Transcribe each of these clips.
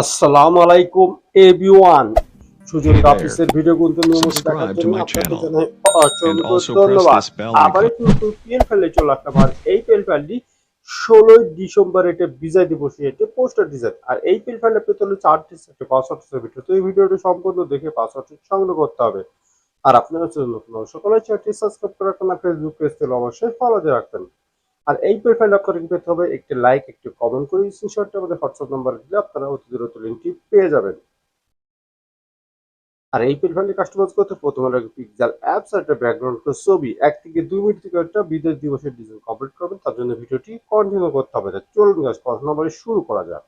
আসসালামু আলাইকুম everyone there. অফিসের ভিডিও কিন্তু নিয়মিত দেখার জন্য জানাই অসংখ্য ধন্যবাদ। আবার icon. পিএল ফেলে চলে আসলাম। আর এই পিএল ফাইলটি ষোলোই ডিসেম্বর এটা বিজয় দিবসে এটি পোস্টার ডিজাইন আর এই পিএল ফাইলটা পেতে হলে চারটি সেটে পাসওয়ার্ড ভিডিও। তো এই ভিডিওটি সম্পূর্ণ দেখে পাসওয়ার্ডটি সংগ্রহ করতে হবে। আর আপনারা হচ্ছে নতুন সকলে চ্যানেলটি সাবস্ক্রাইব করে রাখবেন আর ফেসবুক পেজ থেকে অবশ্যই ফলো দিয়ে রাখবেন। আর এই প্রোফাইল আপনাকে পেতে হবে একটি লাইক একটি কমেন্ট করে স্ক্রিনশটটা আমাদের হোয়াটসঅ্যাপ নাম্বারে দিলে আপনারা অতি দ্রুত লিঙ্কটি পেয়ে যাবেন। আর এই প্রোফাইলটি কাস্টমাইজ করতে প্রথমে লাগবে পিক্সেল অ্যাপস আর একটা ব্যাকগ্রাউন্ড ছবি। এক থেকে দুই মিনিট থেকে একটা বিদেশ দিবসের ডিজাইন কমপ্লিট করবেন, তার জন্য ভিডিওটি কন্টিনিউ করতে হবে। চলুন গাছ কথা নম্বরে শুরু করা যাক।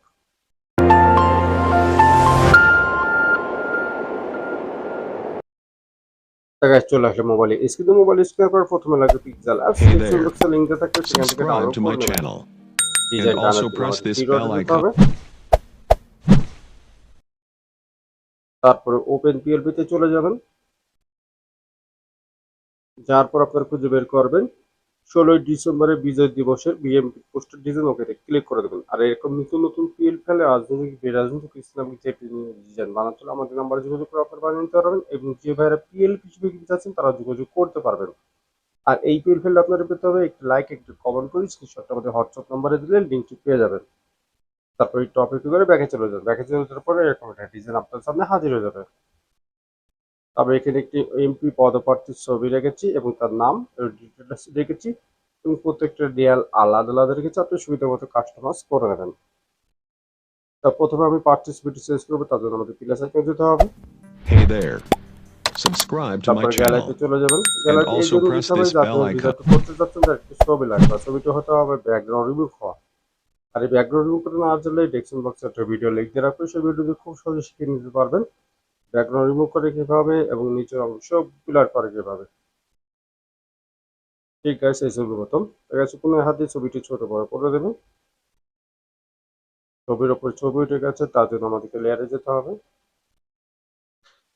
গাইস চলে আসলে মোবাইলে স্ক্রিনে মোবাইল স্ক্রিন করার প্রথমে লাগবে পিক্সেল আর Hey there. ডিসক্রিপশন লিংকটা থাকবে সেখান থেকে ডাউনলোড করে নেবেন And also press this bell icon. তারপরে ওপেন পিএলপি তে চলে যাবেন। যার পর আপনার খুঁজে বের করবেন। ষোলোই ডিসেম্বরে বিজয় দিবসের BMP poster design okay click করে দেবেন। আর এরকম নতুন নতুন পিএল ফেলে রাজনৈতিক বেরাজনৈতিক ইসলামিক যে ডিজাইন বানাতে হলে আমাদের নাম্বারে যোগাযোগ করে আপনার বানিয়ে নিতে পারবেন এবং যে ভাইরা পিএল হিসেবে কিনতে চাচ্ছেন তারা যোগাযোগ করতে পারবেন। আর এই পিএল ফেলে আপনার পেতে হবে একটি লাইক একটি কমেন্ট করে স্ক্রিনশটটা আমাদের হোয়াটসঅ্যাপ নাম্বারে দিলে লিঙ্কটি পেয়ে যাবেন। তারপর এই টপিক করে ব্যাকে চলে যাবে ব্যাকে চলে যাওয়ার পরে এরকম একটা ডিজাইন আপনার সামনে হাজির হয়ে যাবে। তবে এখানে একটি এমপি পদপ্রার্থীর ছবি রেখেছি এবং তার নাম ডিটেলস রেখেছি এবং প্রত্যেকটা দেয়াল আলাদা আলাদা রেখেছি আপনি সুবিধা মতো কাস্টমাইজ করে নেবেন তা প্রথমে আমি পার্টিসিপেটি চেঞ্জ করব তার জন্য আমাদের প্লাস আইকন দিতে হবে Hey there. Subscribe to my তারপর গ্যালারিতে channel. চলে যাবেন গ্যালারিতে এই also press this bell icon. করতে যাচ্ছেন তার একটি ছবি লাগবে ছবিটা হতে হবে ব্যাকগ্রাউন্ড রিমুভ হওয়া আর এই ব্যাকগ্রাউন্ড রিমুভ করে না জানলে ডেস্কশন বক্সে একটা ভিডিও লিঙ্ক দিয়ে রাখবে সেই ভিডিওটি খুব সহজে শিখে নিতে পারবেন ব্যাকগ্রাউন্ড রিমুভ করে কীভাবে এবং নিচের অংশ পিলার করে কীভাবে? ঠিক আছে, এই ছবি প্রথম ঠিক আছে, কোনো হাতে ছবিটি ছোট বড় করে দেবেন ছবির ওপর ছবি উঠে গেছে তার জন্য আমাদেরকে লেয়ারে যেতে হবে।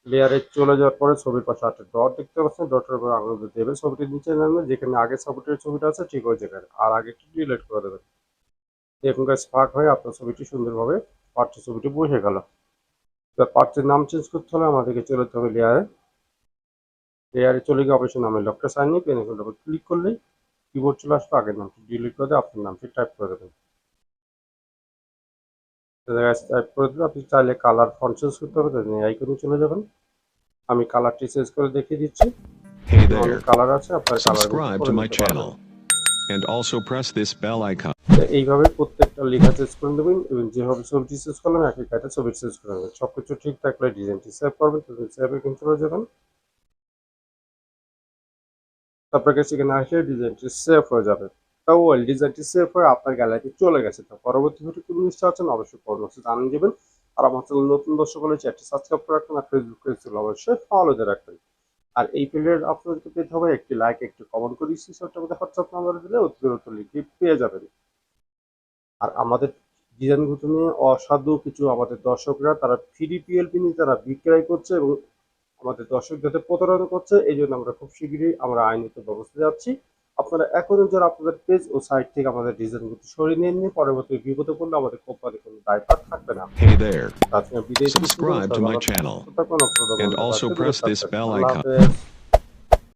লেয়ারে চলে যাওয়ার পরে ছবির পাশে একটা ডট দেখতে পাচ্ছেন। ডটের উপর আঙুল দেবে দেবেন ছবিটি নিচে নামবে। যেখানে আগে সাপোর্টের ছবিটা আছে, ঠিক ওই জায়গায়। আর আগে একটু ডিলেট করে দেবেন দেখুন গাছ ফাঁক হয়ে আপনার ছবিটি সুন্দরভাবে পার্টের ছবিটি বসে গেল। পার্টের নাম চেঞ্জ করতে হলে আমাদেরকে চলে যেতে হবে লেয়ারে লেয়ারে চলে গিয়ে অবশ্যই নামের লকটা সাইন নিয়ে পেন উপর ক্লিক করলেই কিবোর্ড চলে আসবে আগের নামটি ডিলিট করে আপনার নামটি টাইপ করে দেবেন। টাইপ করে দিলে আপনি চাইলে কালার ফন্ট চেঞ্জ করতে হবে তাহলে আইকনে চলে যাবেন। আমি কালারটি চেঞ্জ করে দেখিয়ে দিচ্ছি। কালার আছে আপনার কালার. এইভাবে প্রত্যেকটা লেখা চেঞ্জ করে দেবেন এবং যেভাবে ছবিটি চেঞ্জ করলাম একই কাজে ছবি চেঞ্জ করে নেবেন। সব কিছু ঠিক থাকলে ডিজাইনটি সেভ করবেন তাহলে সেভ এখানে চলে যাবেন। তারপরে সেখানে আসলে ডিজাইনটি সেভ হয়ে যাবে। তাও ওয়েল ডিজাইনটি সেভ হয়ে আপনার গ্যালারিতে চলে গেছে। তো পরবর্তী ভিডিও কোনো নিশ্চয় আছেন অবশ্যই পরামর্শ জানিয়ে দেবেন। আর আমার চ্যানেল নতুন দর্শক হলে চ্যাটটি সাবস্ক্রাইব করে রাখবেন, আর ফেসবুক পেজগুলো অবশ্যই ফলো দিয়ে রাখবেন। আর এই পেজের আপনাদেরকে পেতে হবে একটি লাইক একটি কমেন্ট করে স্ক্রিনশটটা আমাদের হোয়াটসঅ্যাপ নাম্বারে দিলে অতি দ্রুত লিঙ্কটি পেয়ে যাবেন। আর আমাদের ডিজাইন নিয়ে অসাধু কিছু আমাদের দর্শকরা তারা ফ্রি পিএলপি নিয়ে তারা বিক্রয় করছে এবং আমাদের দর্শক যাতে প্রতারণা করছে এই জন্য আমরা খুব শীঘ্রই আমরা আইনত ব্যবস্থা যাচ্ছি আপনারা এখনই যারা আপনাদের পেজ ও সাইট থেকে আমাদের ডিজাইন ডিজাইনগুলো সরিয়ে নিয়ে নিয়ে পরবর্তী বিপদে পড়লে আমাদের কোম্পানি কোনো দায়ভার থাকবে না Hey there. তাছাড়া বিদেশি Subscribe to my channel. কোনো প্রলোভন And also press this bell icon. আল্লাহ হাফেজ।